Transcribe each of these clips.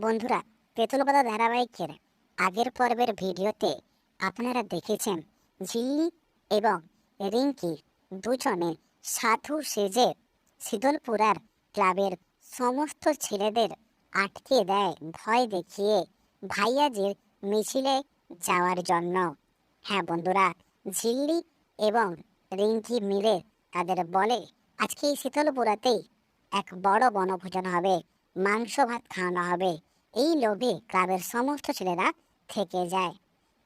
বন্ধুরা তেঁতুলপাতা ধারাবাহিকের আগের পর্বের ভিডিওতে আপনারা দেখেছেন ঝিল্লি এবং রিঙ্কি দুজনে সাধু সেজে শীতলপুরার ক্লাবের সমস্ত ছেলেদের আটকে দেয় ভয় দেখিয়ে ভাইয়াজির মিছিলে যাওয়ার জন্য। হ্যাঁ বন্ধুরা ঝিল্লি এবং রিঙ্কি মিলে তাদের বলে, আজকে এই শীতলপুরাতেই এক বড় বনভোজন হবে। মাংস ভাত খাওয়ানো হবে। এই লোভে ক্লাবের সমস্ত ছেলেরা থেকে যায়।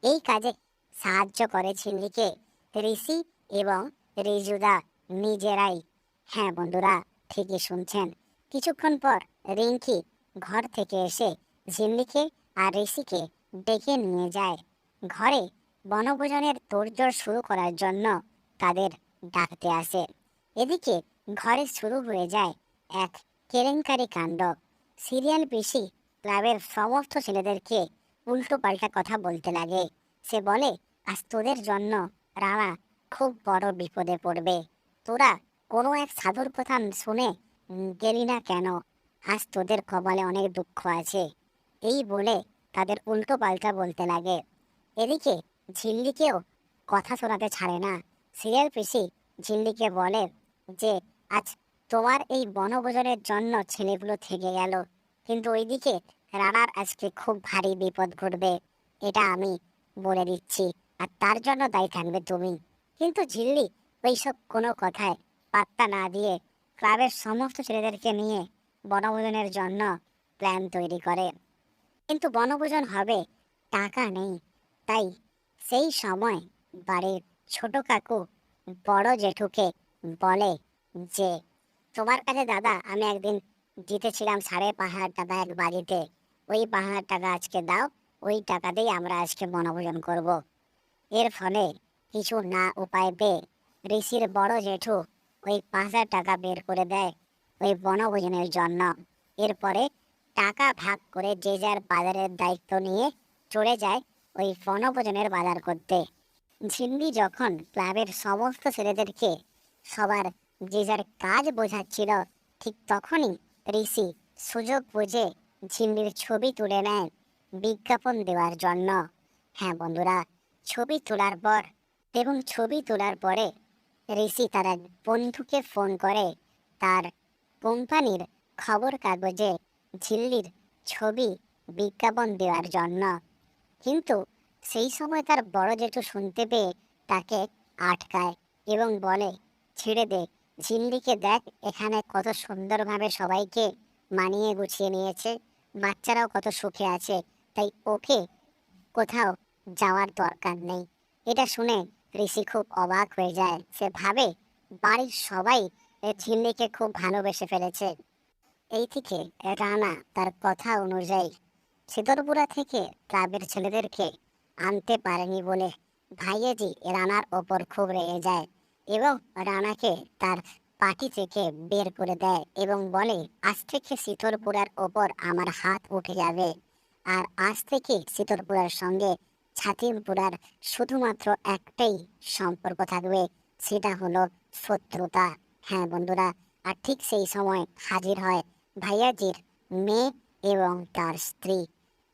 এই কাজে সাহায্য করে ঝিল্লিকে ঋষি এবং রিজুদা নিজেরাই। হ্যাঁ বন্ধুরা, ঠিকই শুনছেন। কিছুক্ষণ পর রিঙ্কি ঘর থেকে এসে ঝিল্লিকে আর ঋষিকে ডেকে নিয়ে যায়। ঘরে বনভোজনের তোড়জোড় শুরু করার জন্য তাদের ডাকতে আসে। এদিকে ঘরে শুরু হয়ে যায় এক কেলেঙ্কারি কাণ্ড। সিরিয়াল পিসি ক্লাবের সমস্ত ছেলেদেরকে উল্টো পাল্টা কথা বলতে লাগে। সে বলে, আজ তোদের জন্য রানা খুব বড় বিপদে পড়বে। তোরা কোনো এক সাধুর কথা শুনে গেলি না কেন? আজ তোদের কপালে অনেক দুঃখ আছে। এই বলে তাদের উল্টো পাল্টা বলতে লাগে। এদিকে ঝিল্লিকেও কথা শোনাতে ছাড়ে না। সিরিয়াল পিসি ঝিল্লিকে বলে যে, আজ তোমার এই বনভোজনের জন্য ছেলেগুলো থেকে গেল। কিন্তু ওইদিকে রানার আজকে খুব ভারী বিপদ ঘটবে, এটা আমি বলে দিচ্ছি, আর তার জন্য দায়ী থাকবে তুমি। কিন্তু ঝিল্লি, ওইসব কোনো কথায় পাত্তা না দিয়ে ক্লাবের সমস্ত ছেলেদেরকে নিয়ে বনভোজনের জন্য প্ল্যান তৈরি করে। কিন্তু বনভোজন হবে, টাকা নেই। তাই সেই সময় বাড়ির ছোট কাকু বড় জেঠুকে বলে যে তোমার কাছে দাদা, আমি একদিন জিতেছিলাম সাড়ে পাঁচ হাজার টাকা এক বাজিতে। ওই পাঁচ হাজার টাকা আজকে দাও, ওই টাকাতেই আমরা আজকে বনভোজন করব। এর ফলে কিছু না উপায় পেয়ে ঋষির বড় জেঠু ওই পাঁচ হাজার টাকা বের করে দেয় ওই বনভোজনের জন্য। এরপরে টাকা ভাগ করে যে যার বাজারের দায়িত্ব নিয়ে চলে যায় ওই বনভোজনের বাজার করতে। ঝিন্দি যখন ক্লাবের সমস্ত ছেলেদেরকে সবার যে যার কাজ বোঝাচ্ছিল ঠিক তখনই ঋষি সুযোগ বুঝে ঝিন্ডির ছবি তুলে নেয় বিজ্ঞাপন দেওয়ার জন্য। হ্যাঁ বন্ধুরা, ছবি তোলার পর এবং ছবি তোলার পরে ঋষি তার এক বন্ধুকে ফোন করে তার কোম্পানির খবর কাগজে ঝিল্লির ছবি বিজ্ঞাপন দেওয়ার জন্য। কিন্তু সেই সময় তার বড় জেঠু শুনতে পেয়ে তাকে আটকায় এবং বলে, ছেড়ে দে ঝিল্লিকে দেখ, এখানে কত সুন্দরভাবে সবাইকে মানিয়ে গুছিয়ে নিয়েছে। বাচ্চারাও কত সুখে আছে। তাই ওকে কোথাও যাওয়ার দরকার নেই। এটা শুনে ঋষি খুব অবাক হয়ে যায়। সে ভাবে, বাড়ির সবাই ঝিল্লিকে খুব ভালোবেসে ফেলেছে। এই থেকে রানা তার কথা অনুযায়ী সিদরপুরা থেকে ক্লাবের ছেলেদেরকে আনতে পারেনি বলে ভাইয়াজি রানার ওপর খুব রেগে যায়। এবং রানাকে তার পার্টি থেকে বের করে দেয় এবং বলে, আজ থেকে শীতলপুরার ওপর আমার হাত উঠে যাবে। আর আজ থেকে শীতলপুরার সঙ্গে ছাতিমপুরার শুধুমাত্র একটাই সম্পর্ক থাকবে, সেটা হলো শত্রুতা। হ্যাঁ বন্ধুরা, আর ঠিক সেই সময় হাজির হয় ভাইয়াজির মেয়ে এবং তার স্ত্রী।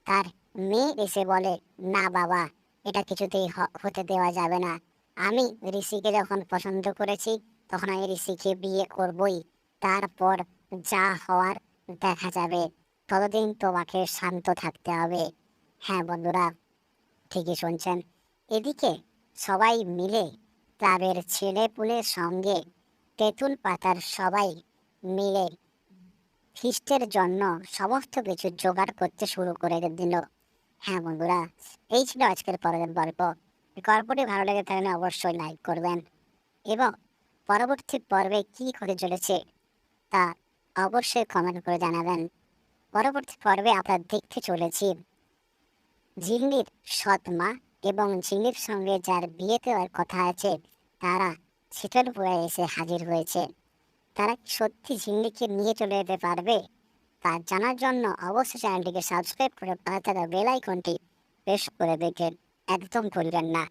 তার মেয়ে এসে বলে, না বাবা, এটা কিছুতেই হতে দেওয়া যাবে না। আমি ঋষিকে যখন পছন্দ করেছি, তখন আমি ঋষিকে বিয়ে করবই। তারপর যা হওয়ার দেখা যাবে। ততদিন তোমাকে শান্ত থাকতে হবে। হ্যাঁ বন্ধুরা, ঠিকই শুনছেন। এদিকে সবাই মিলে ক্লাবের ছেলেপুলের সঙ্গে তেঁতুল পাতার সবাই মিলে ফিস্টের জন্য সমস্ত কিছু জোগাড় করতে শুরু করে দিল। হ্যাঁ বন্ধুরা, এই ছিল আজকের পরের গল্প। গল্পটি ভালো লেগে থাকলে অবশ্যই লাইক করবেন এবং পরবর্তী পর্বে কি হতে চলেছে তা অবশ্যই কমেন্ট করে জানাবেন। পরবর্তী পর্বে আমরা দেখতে চলেছি ঝিল্লির সৎ মা এবং ঝিল্লির সঙ্গে যার বিয়ে দেওয়ার কথা আছে, তারা শীতলপুরায় এসে হাজির হয়েছে। তারা কি সত্যি ঝিল্লিকে নিয়ে চলে যেতে পারবে? তা জানার জন্য অবশ্যই চ্যানেলটিকে সাবস্ক্রাইব করে পাশে থাকা বেল আইকনটি প্রেস করে দেখেন। একদম ভুলবেন না।